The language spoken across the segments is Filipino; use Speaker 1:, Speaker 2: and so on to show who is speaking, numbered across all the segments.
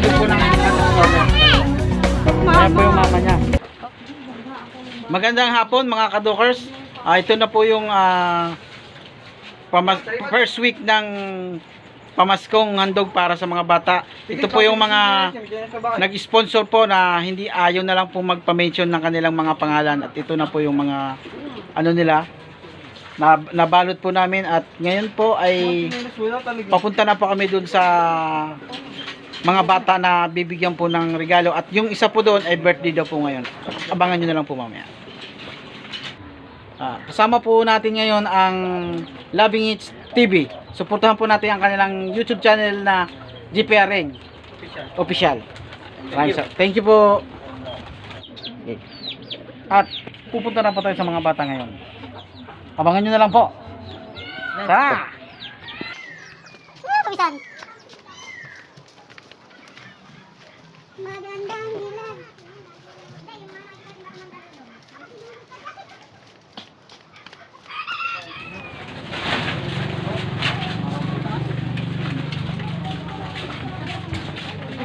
Speaker 1: handog po ng Catholic Corner. Ayan po yung mama niya. Magandang hapon mga kadokers. Ah, ito na po yung pamas- first week ng pamaskong handog para sa mga bata. Ito po yung mga nag-sponsor po na hindi ayaw na lang po magpa-mention ng kanilang mga pangalan at ito na po yung mga ano nila na nabalot po namin at ngayon po ay papunta na po kami dun sa mga bata na bibigyan po ng regalo at yung isa po doon ay birthday daw po ngayon. Abangan nyo na lang po mamaya. Ah, kasama po natin ngayon ang Loving It TV. Suportahan po natin ang kanilang YouTube channel na GPRN Official. Maraming sa- Thank you po. Okay. At pupunta na po tayo sa mga bata ngayon. Abangan nyo na lang po. Tara!
Speaker 2: Kapitan. Magandang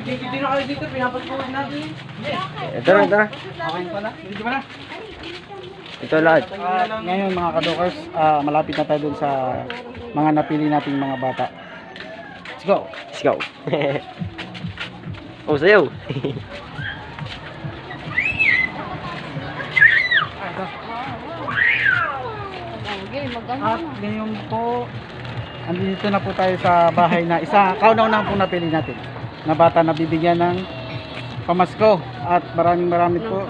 Speaker 1: Hindi na kayo dito, pinapagpunan natin.
Speaker 3: Ito na, ito na.
Speaker 1: Okay pa na? Hindi pa na?
Speaker 3: Ito lahat.
Speaker 1: At ngayon mga kadokers, ah, malapit na tayo dun sa mga napili nating mga bata. Let's go!
Speaker 3: Let's go. oh, sayaw.
Speaker 1: At ngayon po, andito na po tayo sa bahay na isa, kauna-una po napili natin na bata na bibigyan ng pamasko at maraming maraming po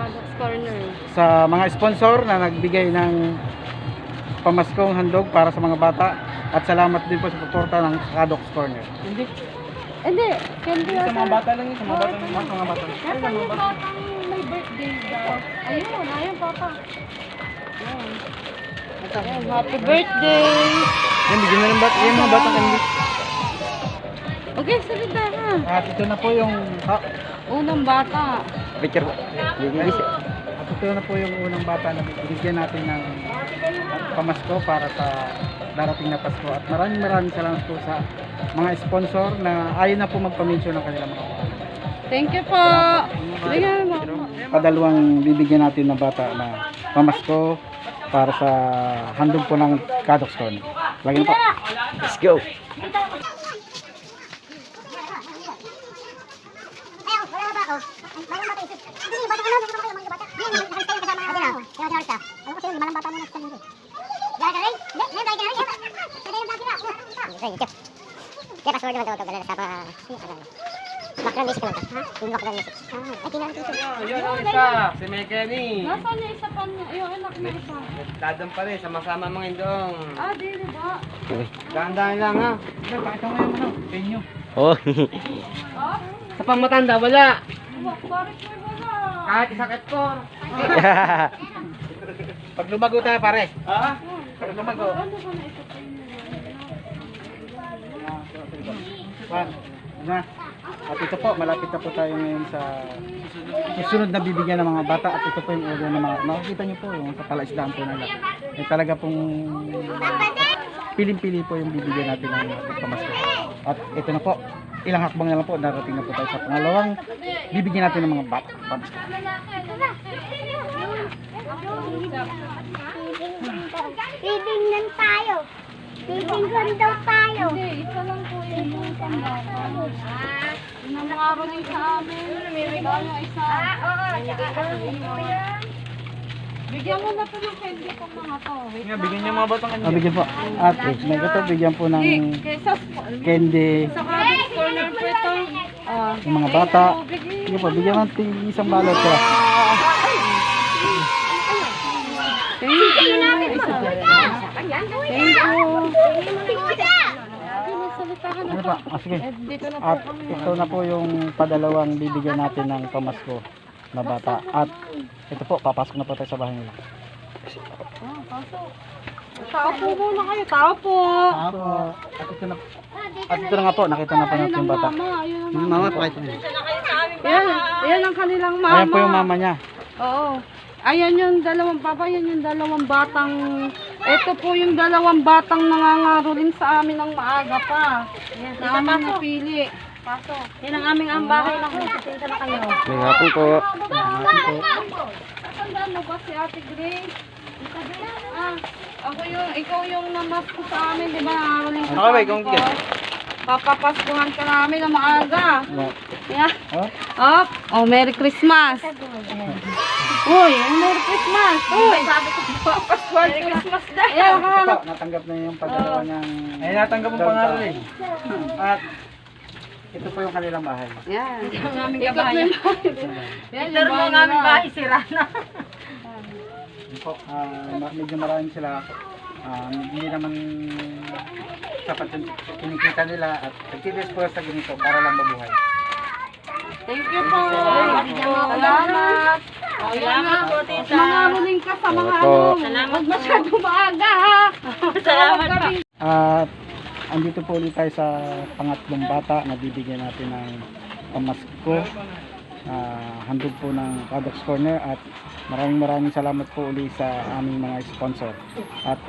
Speaker 1: sa mga sponsor na nagbigay ng pamaskong handog para sa mga bata at salamat din po sa suporta ng Kadox Corner. Hindi,
Speaker 4: Hindi, hindi
Speaker 1: sa mga bata lang yun, sa mga bata lang, sa mga bata lang.
Speaker 4: Nasaan yung batang may birthday daw? Ayun, ayun papa. Ayun. Ayun, happy birthday!
Speaker 1: Yan, bigyan na ng bata, yan mga batang candy.
Speaker 4: Okay, salita ha.
Speaker 1: At ito na po yung, ah,
Speaker 4: Unang bata.
Speaker 3: Picture po.
Speaker 1: At ito na po yung unang bata na bibigyan natin ng pamasko para sa darating na Pasko. At maraming maraming salamat po sa mga sponsor na ayaw na po magpa-mention ng kanilang mga pangalan.
Speaker 4: Thank you po. Bigyan mo.
Speaker 1: Padalawang bibigyan natin ng bata na pamasko para sa handog po ng Kadox Con. Lagi na po.
Speaker 3: Let's go.
Speaker 2: Ayaw, wala ba ako? Malang bata isip. Hindi, bata ka lang, bata ka lang, mga bata. Hindi, nakalis tayo kasama. Ate na, kaya kaya ka. Ano kasi yung malang bata mo na sa kanila. Dala ka rin? Hindi, hindi, dala ka rin. Pwede yung dati na. Sige, ito. Kaya password naman daw ito, dala sa pa... Background music naman ito. Yung background music. Ah, ay, tingnan ito.
Speaker 5: Yun ang isa, si Mekeni.
Speaker 4: Nasaan yung isa pa niya? Yung anak na isa.
Speaker 5: Dadam pa rin, sama-sama mga indong.
Speaker 4: Ah, di ba?
Speaker 5: Dahan-dahan lang ha.
Speaker 1: Sir, pakita mo yung ano, penyo.
Speaker 3: Oh.
Speaker 4: Ah?
Speaker 5: Sa pang wala.
Speaker 4: Bakit?
Speaker 5: Kahit isakit ko.
Speaker 1: Pag lumago tayo pare.
Speaker 5: Ha?
Speaker 1: Pag lumago.
Speaker 4: Ba na.
Speaker 1: At ito po, malapit na po tayo ngayon sa susunod na bibigyan ng mga bata at ito po yung order ng mga makikita niyo po yung sa palaisdaan po nila. Eh talaga pong piling-pili po yung bibigyan natin ng pamasko. At ito na po, ilang hakbang na lang po, darating na po tayo sa pangalawang bibigyan natin ng mga bata. Pamasko.
Speaker 2: Bibingnan tayo. Bibingnan daw tayo.
Speaker 4: Hindi, isa lang po yung isang bata. Nang mga rin sa amin, may regalo isa. Ah, oo. Bigyan mo na po yung candy ko mga to. Wait lang.
Speaker 5: Bigyan niyo mga batang
Speaker 1: Ah, bigyan po. At may ito, bigyan po ng
Speaker 4: kaysa
Speaker 1: candy
Speaker 4: sa cabin corner po ito. Ah,
Speaker 1: yung mga bata. Sige po, bigyan ng ting- isang balot ko.
Speaker 4: thank you. Isa. Thank you. Magsalita ka na
Speaker 1: Ano
Speaker 4: po.
Speaker 1: pa? Ah, sige.
Speaker 4: Eh, dito na po
Speaker 1: At
Speaker 4: kami.
Speaker 1: ito na po yung padalawang bibigyan natin ng pamasko na bata. At ito po, papasok na po tayo sa bahay nila.
Speaker 4: Ah, pasok. Tao po muna kayo. Tao po.
Speaker 1: Ako, at ito na, at ito na nga po, nakita na po natin yung bata.
Speaker 4: mama. Ayun ang
Speaker 1: Yung
Speaker 4: mama.
Speaker 1: pakita niyo.
Speaker 4: Yan. Yan ang kanilang mama.
Speaker 1: Ayan po yung mama niya.
Speaker 4: Oo. Ayan yung dalawang papa, yan yung dalawang batang, ito po yung dalawang batang nangangaroling sa amin ng maaga pa. na aming napili. Pasok. Yan ang aming ang bahay lang. Pasensya na kayo.
Speaker 3: May hapon po.
Speaker 4: Tandaan mo ba si Ate Grace? Ah, ako yung, ikaw yung namas ko sa amin, di ba? Walang
Speaker 1: Okay, wait, kung
Speaker 4: ko. Papapaskuhan ka namin na maaga.
Speaker 1: No.
Speaker 4: Yeah.
Speaker 1: Oh,
Speaker 4: Up. Oh, Merry Christmas. Uy, Merry Christmas. Uy. Papaskuhan Merry Christmas dahil. Ayan,
Speaker 1: natanggap na yung pagdalawa ng... Ay, natanggap mo pangalan eh. At ito po yung kanilang bahay.
Speaker 4: Yan. Ito ang aming bahay. Yan, yung bahay aming bahay, sira na.
Speaker 1: Po, ah, ma- medyo maraming sila. Ah, hindi naman sapat yung kinikita nila at nagtitiis sa ganito para lang mabuhay.
Speaker 4: Thank you po. Salamat. Salamat po, tita. Mangaruling ka sa mga ano. Salamat Huwag masyado maaga, ha. Salamat po.
Speaker 1: At andito po ulit tayo sa pangatlong bata na bibigyan natin ng pamasko. Ah, handog po ng Kadox Corner at maraming maraming salamat po ulit sa aming mga sponsor. At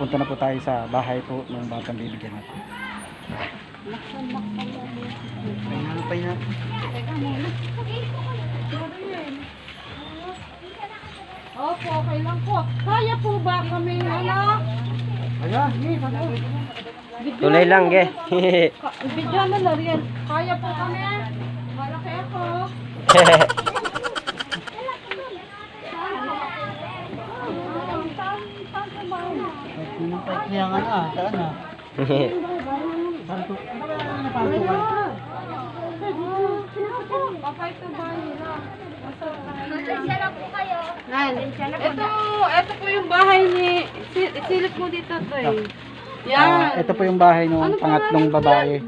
Speaker 1: punta na po tayo sa bahay po ng batang bibigyan natin. Pay na.
Speaker 4: Opo, okay lang po. Kaya po ba kami, ano?
Speaker 1: Ayan.
Speaker 4: Video
Speaker 3: Tulay lang, ge.
Speaker 4: Video na lang yan. Kaya po kami. Malaki ako.
Speaker 1: Kaya nga na, saan na?
Speaker 4: Papay to ba nila?
Speaker 2: Na.
Speaker 4: Ito, ito po yung bahay ni... si- Silip mo dito, Toy.
Speaker 1: Ah,
Speaker 4: Yan.
Speaker 1: ito po yung bahay ng
Speaker 4: Ano
Speaker 1: pangatlong babae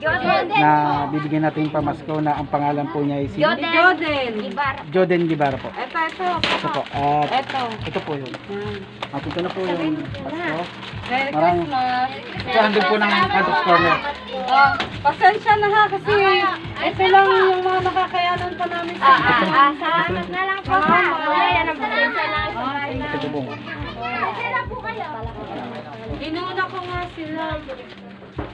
Speaker 1: na bibigyan natin pamasko na ang pangalan po niya ay si
Speaker 4: Ni Joden.
Speaker 2: Ibarra.
Speaker 1: Joden Guevara po.
Speaker 4: Ito, ito.
Speaker 1: Ito po. At
Speaker 4: Ito.
Speaker 1: ito po yun.
Speaker 4: Yan.
Speaker 1: At ito na po yung pasko.
Speaker 4: Merry
Speaker 1: Maraming-
Speaker 4: Christmas.
Speaker 1: Ito handog po ng Kadox Corner.
Speaker 4: Ah, pasensya na ha kasi ito lang yung mga nakakayanan pa namin sa
Speaker 2: Ah, salamat na lang po. ha. Ayan ang pasensya na lang.
Speaker 1: Ito po
Speaker 4: Inuna ko nga sila.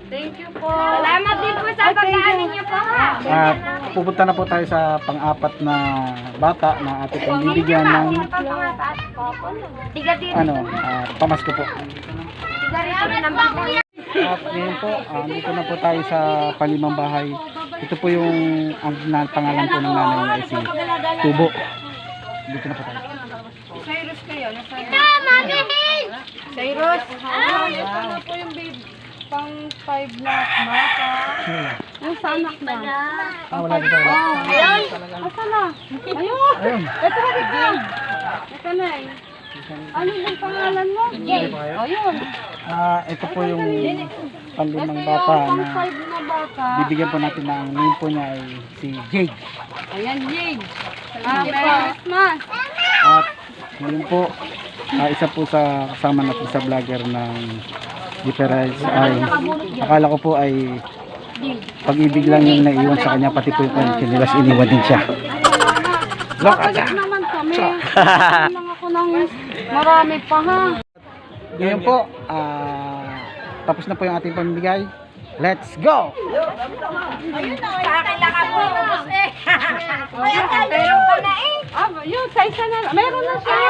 Speaker 4: Thank you po.
Speaker 2: Salamat din po sa pag-aamin niyo po ha.
Speaker 1: At pupunta na po tayo sa pang-apat na bata na ating pong bibigyan ng ano, ah, pamasko po. At ngayon po, ah, dito na po tayo sa palimang bahay. Ito po yung ang na, pangalan po ng nanay niya si Tubo. Dito na po tayo.
Speaker 4: Cyrus kayo. Nasa
Speaker 2: Mami!
Speaker 4: Cyrus. Ah, ito na po yung baby. Pang five na bata. Yung sa anak na.
Speaker 1: Ah, wala dito.
Speaker 4: Ayun. Asa na? Ayun. Ito na rin. Ito na eh. Ano yung pangalan mo? Ayun.
Speaker 1: Ah, ito po yung panlimang bata na
Speaker 4: five na bata.
Speaker 1: bibigyan po natin ng name po niya ay si Jade.
Speaker 4: Ayan. Ah, Merry Christmas.
Speaker 1: At ngayon po, ah, isa po sa kasama natin sa vlogger ng Difference ay akala ko po ay pag-ibig lang yung naiwan sa kanya pati po yung kanyang kinilas iniwan din siya. Loka
Speaker 4: Balik naman kami. Lang ako ng marami pa ha.
Speaker 1: Ngayon po, ah, tapos na po yung ating pamimigay. Let's go!
Speaker 2: Sa akin lang ako. Meron pa na eh.
Speaker 4: Ah, yun, sa na. Meron na siya.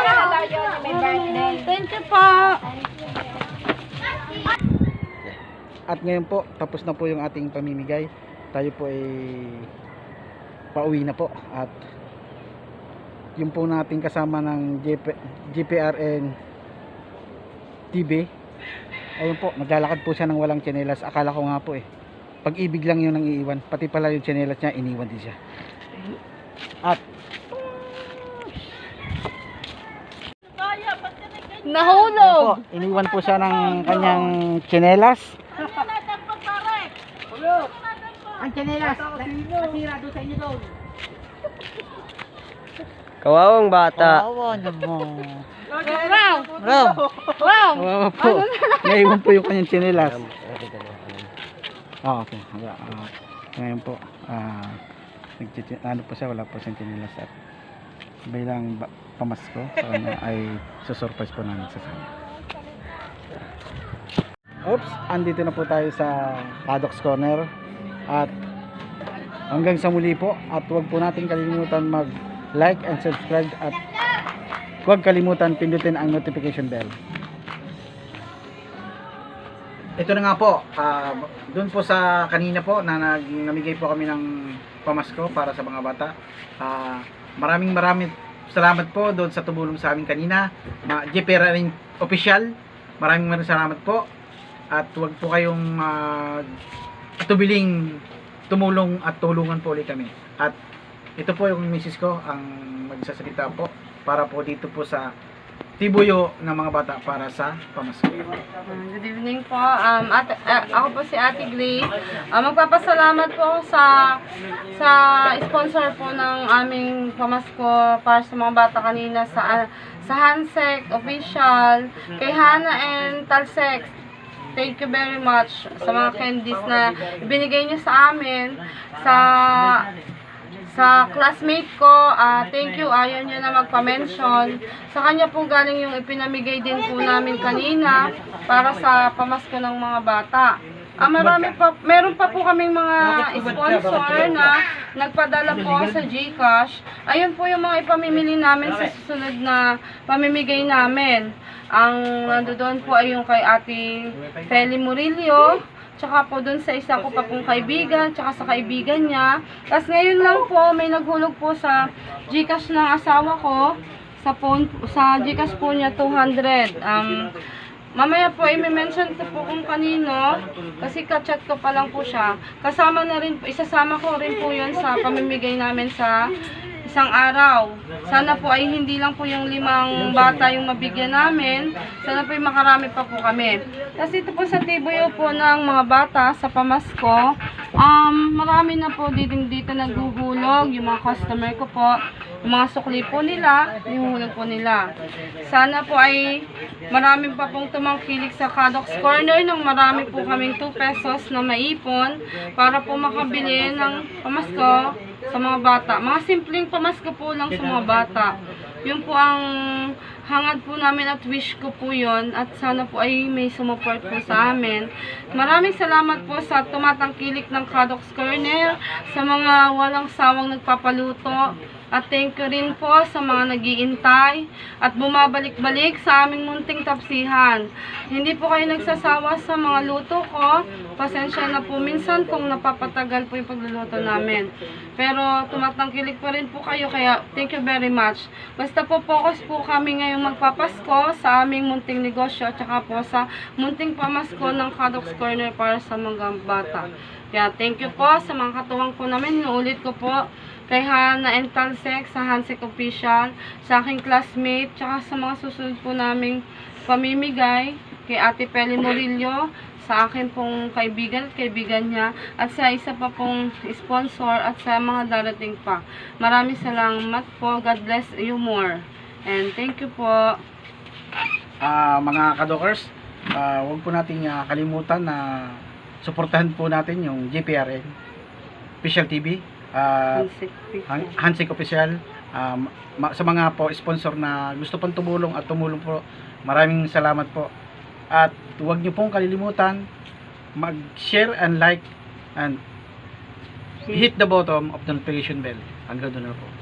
Speaker 2: May birthday.
Speaker 4: Thank you pa.
Speaker 1: At ngayon po, tapos na po yung ating pamimigay. Tayo po ay pauwi na po. At yung po nating kasama ng JP, GPRN TV, ayun po, naglalakad po siya ng walang tsinelas. Akala ko nga po eh. Pag-ibig lang yung nang iiwan. Pati pala yung tsinelas niya, iniwan din siya. At
Speaker 4: Nahulog.
Speaker 1: po, iniwan po siya ng kanyang tsinelas. Ang tsinelas, nasira doon sa inyo doon.
Speaker 3: Kawawang bata.
Speaker 1: Kawawa naman.
Speaker 4: Wow.
Speaker 1: Wow.
Speaker 4: Wow.
Speaker 1: Kawawa po. Naiwan po yung kanyang tsinelas. Ah, okay. Wala, ah, ngayon po, ah, nagchichi- ano po siya, wala po siyang tsinelas at bilang pamasko sa kanya ay susurprise po namin sa kanya. Oops, andito na po tayo sa Paddocks Corner. At hanggang sa muli po. At huwag po natin kalimutan mag-like and subscribe. At huwag kalimutan pindutin ang notification bell. Ito na nga po, ah, doon po sa kanina po na nag, namigay po kami ng pamasko para sa mga bata. Ah, maraming maraming salamat po doon sa tumulong sa amin kanina. Ma JPR rin official. Maraming maraming salamat po. At huwag po kayong ah, tubiling tumulong at tulungan po ulit kami. At ito po yung misis ko ang magsasalita po para po dito po sa Tibuyo ng mga bata para sa pamasko.
Speaker 4: Um, Good evening po. Um, at, uh, ako po si Ate Gray. Uh, magpapasalamat po ako sa sa sponsor po ng aming pamasko para sa mga bata kanina sa uh, sa Hansek official, kay Hana and Talsex. Thank you very much sa mga candies na ibinigay niyo sa amin sa sa classmate ko, ah, thank you, ayaw niya na magpa-mention. Sa kanya po galing yung ipinamigay din po namin kanina para sa pamasko ng mga bata. Ah, marami pa, meron pa po kaming mga sponsor na nagpadala po sa GCash. Ayun po yung mga ipamimili namin sa susunod na pamimigay namin. Ang nandoon po ay yung kay Ate Feli Murillo, tsaka po dun sa isa ko pa pong kaibigan, tsaka sa kaibigan niya. Tapos ngayon lang po, may naghulog po sa Gcash ng asawa ko, sa phone, sa Gcash po niya 200. Um, mamaya po, i-mention ko po kung kanino, kasi kachat ko pa lang po siya. Kasama na rin, isasama ko rin po yun sa pamimigay namin sa isang araw. Sana po ay hindi lang po yung limang bata yung mabigyan namin. Sana po ay makarami pa po kami. Kasi ito po sa tibuyo po ng mga bata sa pamasko, um, marami na po dito, dito naghuhulog, yung mga customer ko po, yung mga sukli po nila, nihuhulog po nila. Sana po ay marami pa pong tumangkilik sa Kadox Corner nang marami po kaming 2 pesos na maipon para po makabili ng pamasko sa mga bata. Mga simpleng pamasko po lang sa mga bata. Yun po ang hangad po namin at wish ko po yon at sana po ay may sumuport po sa amin. Maraming salamat po sa tumatangkilik ng Kadox Corner, sa mga walang sawang nagpapaluto, at thank you rin po sa mga nagiintay at bumabalik-balik sa aming munting tapsihan. Hindi po kayo nagsasawa sa mga luto ko. Pasensya na po minsan kung napapatagal po yung pagluluto namin. Pero tumatangkilik pa rin po kayo kaya thank you very much. Basta po focus po kami ngayong magpapasko sa aming munting negosyo at saka po sa munting pamasko ng Kadox Corner para sa mga bata. Kaya thank you po sa mga katuwang po namin. Inuulit ko po kay Hana and Talsek sa Hansek Official, sa aking classmate, tsaka sa mga susunod po naming pamimigay, kay Ate Peli Murillo, sa akin pong kaibigan at kaibigan niya, at sa isa pa pong sponsor at sa mga darating pa. Maraming salamat po. God bless you more. And thank you po.
Speaker 1: Ah, mga kadokers, ah, huwag po natin ah, kalimutan na suportahan po natin yung JPRN Official TV
Speaker 4: Hansek
Speaker 1: Han- Hansik Official. Um, sa mga po sponsor na gusto pong tumulong at tumulong po maraming salamat po. At huwag niyo pong kalilimutan mag-share and like and hit the bottom of the notification bell. Hanggang doon na po